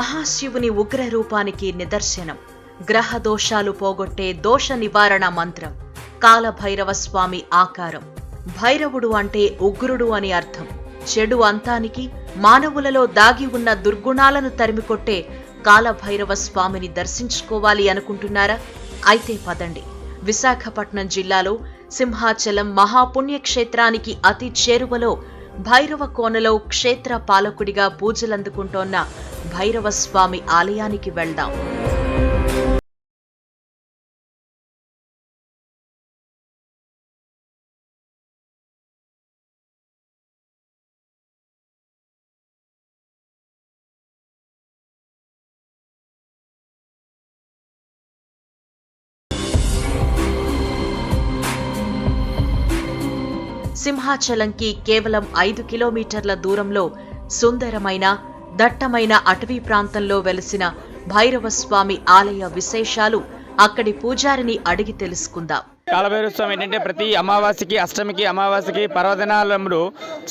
మహాశివుని ఉగ్రరూపానికి నిదర్శనం. గ్రహ దోషాలు పోగొట్టే దోష నివారణ మంత్రం. కాలభైరవ స్వామి ఆకారం. భైరవుడు అంటే ఉగ్రుడు అని అర్థం. చెడు అంతానికి మానవులలో దాగి ఉన్న దుర్గుణాలను తరిమికొట్టే కాలభైరవ స్వామిని దర్శించుకోవాలి అనుకుంటున్నారా? అయితే పదండి. విశాఖపట్నం జిల్లాలో సింహాచలం మహాపుణ్యక్షేత్రానికి అతి చేరువలో భైరవ కోనలో క్షేత్ర పాలకుడిగా పూజలందుకుంటోన్న భైరవ స్వామి ఆలయానికి వెళ్దాం. సింహాచలంకి కేవలం ఐదు కిలోమీటర్ల దూరంలో సుందరమైన దట్టమైన అటవీ ప్రాంతంలో వెలసిన భైరవస్వామి ఆలయ విశేషాలు అక్కడి పూజారిని అడిగి తెలుసుకుందాం. కాలభైరవస్వామి ఏంటంటే ప్రతి అమావాస్యకి అష్టమికి అమావాస్యకి పర్వదినాలంలో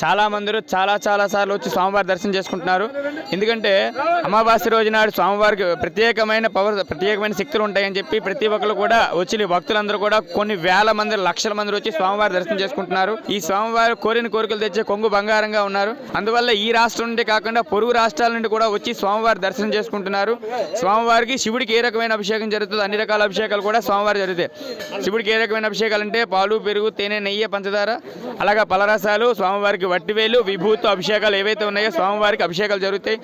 చాలా మందిరు చాలా చాలా సార్లు వచ్చి స్వామివారి దర్శనం చేసుకుంటున్నారు. ఎందుకంటే అమావాస్య రోజు నాడు స్వామివారికి ప్రత్యేకమైన పవర్ ప్రత్యేకమైన శక్తులు ఉంటాయని చెప్పి ప్రతి ఒక్కరు కూడా వచ్చి భక్తులందరూ కూడా కొన్ని వేల మంది లక్షల మంది వచ్చి స్వామివారి దర్శనం చేసుకుంటున్నారు. ఈ స్వామివారు కోరిన కోరికలు తెచ్చే కొంగు బంగారంగా ఉన్నారు. అందువల్ల ఈ రాష్ట్రం నుండి కాకుండా పొరుగు రాష్ట్రాల నుండి కూడా వచ్చి స్వామివారి దర్శనం చేసుకుంటున్నారు. స్వామివారికి శివుడికి ఏ రకమైన అభిషేకం జరుగుతుంది అన్ని రకాల అభిషేకాలు కూడా స్వామివారి జరుగుతాయి. శివుడికి ఏ రకమైన అభిషేకాలు అంటే పాలు పెరుగు తేనె నెయ్యి పంచదార అలాగే పలరసాలు స్వామివారికి వట్టివేలు విభూతి అభిషేకాలు ఏవైతే ఉన్నాయో స్వామివారికి అభిషేకాలు జరుగుతాయి.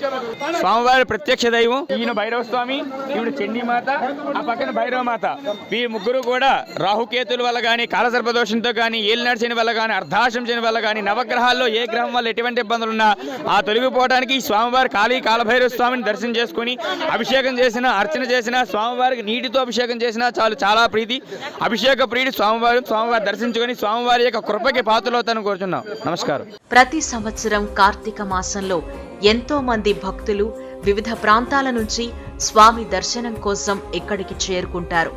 స్వామివారి ప్రత్యక్ష దైవం ఈయన భైరవ స్వామి ఈవిడ చండీమాత ఆ పక్కన భైరవ మాత. ఈ ముగ్గురు కూడా రాహుకేతుల వల్ల కానీ కాలసర్పదోషంతో కానీ ఏలినాడు శని వల్ల కానీ అర్ధాశం చేయని వల్ల కానీ నవగ్రహాల్లో ఏ గ్రహం వల్ల ఎటువంటి ఇబ్బందులు ఉన్నా ఆ తొలగిపోవడానికి ఈ స్వామివారి కాళీ కాలభైరవ స్వామిని దర్శనం చేసుకుని అభిషేకం చేసిన అర్చన చేసిన స్వామివారికి నీటితో అభిషేకం చేసినా చాలు చాలా ప్రీతి. అభిషేక ప్రీతి స్వామివారి స్వామివారి దర్శించుకొని స్వామివారి యొక్క కృపకి పాత్రలవుతాను కోరుచున్నాం. నమస్కారం. ప్రతి సంవత్సరం కార్తీక మాసంలో ఎంతో మంది భక్తులు వివిధ ప్రాంతాల నుంచి స్వామి దర్శనం కోసం ఇక్కడికి చేరుకుంటారు.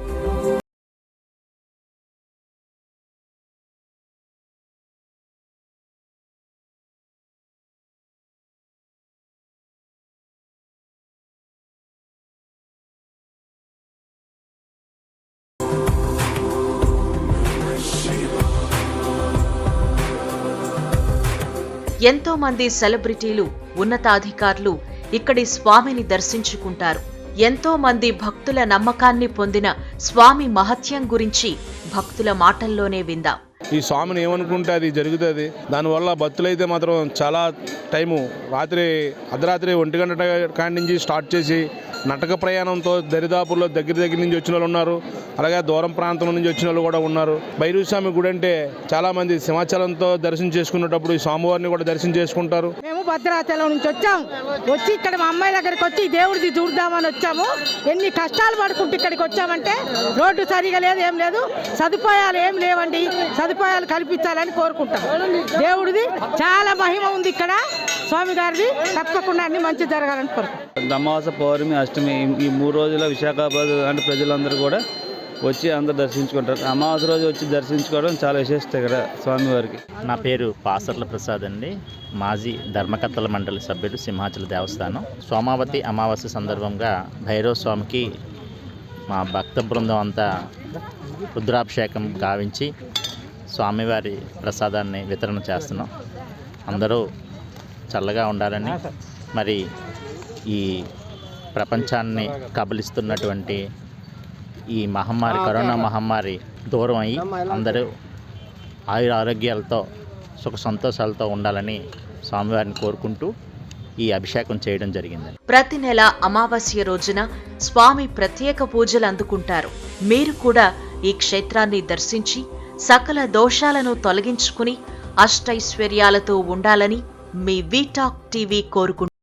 ఎంతో మంది సెలబ్రిటీలు ఉన్నతాధికారులు ఇక్కడి స్వామిని దర్శించుకుంటారు. ఎంతో మంది భక్తుల నమ్మకాన్ని పొందిన స్వామి మహత్యం గురించి భక్తుల మాటల్లోనే విందాం. ఈ స్వామిని ఏమనుకుంటే అది జరుగుతుంది. దానివల్ల భక్తులైతే మాత్రం చాలా టైము రాత్రి అర్ధరాత్రి ఒంటి గంట కాడి నుంచి స్టార్ట్ చేసి నటక ప్రయాణంతో దరిదాపుల్లో దగ్గర దగ్గర నుంచి వచ్చిన వాళ్ళు ఉన్నారు. అలాగే దూరం ప్రాంతం నుంచి వచ్చిన వాళ్ళు కూడా ఉన్నారు. భైరవ స్వామి గుడి అంటే చాలామంది సింహాచలంతో దర్శనం చేసుకునేటప్పుడు ఈ స్వామివారిని కూడా దర్శనం చేసుకుంటారు. మేము భద్రాచలం నుంచి వచ్చాం. వచ్చి ఇక్కడ మా అమ్మాయి దగ్గరికి వచ్చి దేవుడిది చూద్దామని వచ్చాము. ఎన్ని కష్టాలు పడుకుంటూ ఇక్కడికి వచ్చామంటే రోడ్డు సరిగా లేదు ఏం లేదు. సదుపాయాలు ఏం లేవండి. సదుపాయాలు కల్పించాలని కోరుకుంటాం. దేవుడిది చాలా మహిమ ఉంది ఇక్కడ. స్వామి గారిది తప్పకుండా అన్ని మంచి జరగాలని కోరుకుంటాం. అమావాస పౌర్ణమి అష్టమి ఈ- మూడు రోజుల విశాఖపట్నం అంటే ప్రజలందరూ కూడా వచ్చి అందరు దర్శించుకుంటారు. అమావాస రోజు వచ్చి దర్శించుకోవడం చాలా విశేషత ఇక్కడ స్వామివారికి. నా పేరు పాసర్ల ప్రసాద్ అండి. మాజీ ధర్మకర్తల మండలి సభ్యుడు సింహాచల దేవస్థానం. సోమావతి అమావాస్య సందర్భంగా భైరవ స్వామికి మా భక్త బృందం అంతా రుద్రాభిషేకం గావించి స్వామివారి ప్రసాదాన్ని వితరణ చేస్తున్నాం. అందరూ చల్లగా ఉండాలని మరి ఈ ప్రపంచాన్ని కబలిస్తున్నటువంటి ఈ మహమ్మారి కరోనా మహమ్మారి దూరం అయ్యి అందరూ ఆయుర ఆరోగ్యాలతో సుఖ సంతోషాలతో ఉండాలని స్వామివారిని కోరుకుంటూ ఈ అభిషేకం చేయడం జరిగింది ప్రతి నెల అమావాస్య రోజున స్వామి ప్రత్యేక పూజలు అందుకుంటారు. మీరు కూడా ఈ క్షేత్రాన్ని దర్శించి సకల దోషాలను తొలగించుకుని అష్టైశ్వర్యాలతో ఉండాలని మీ వీటాక్ టీవీ కోరుకుంటున్నారు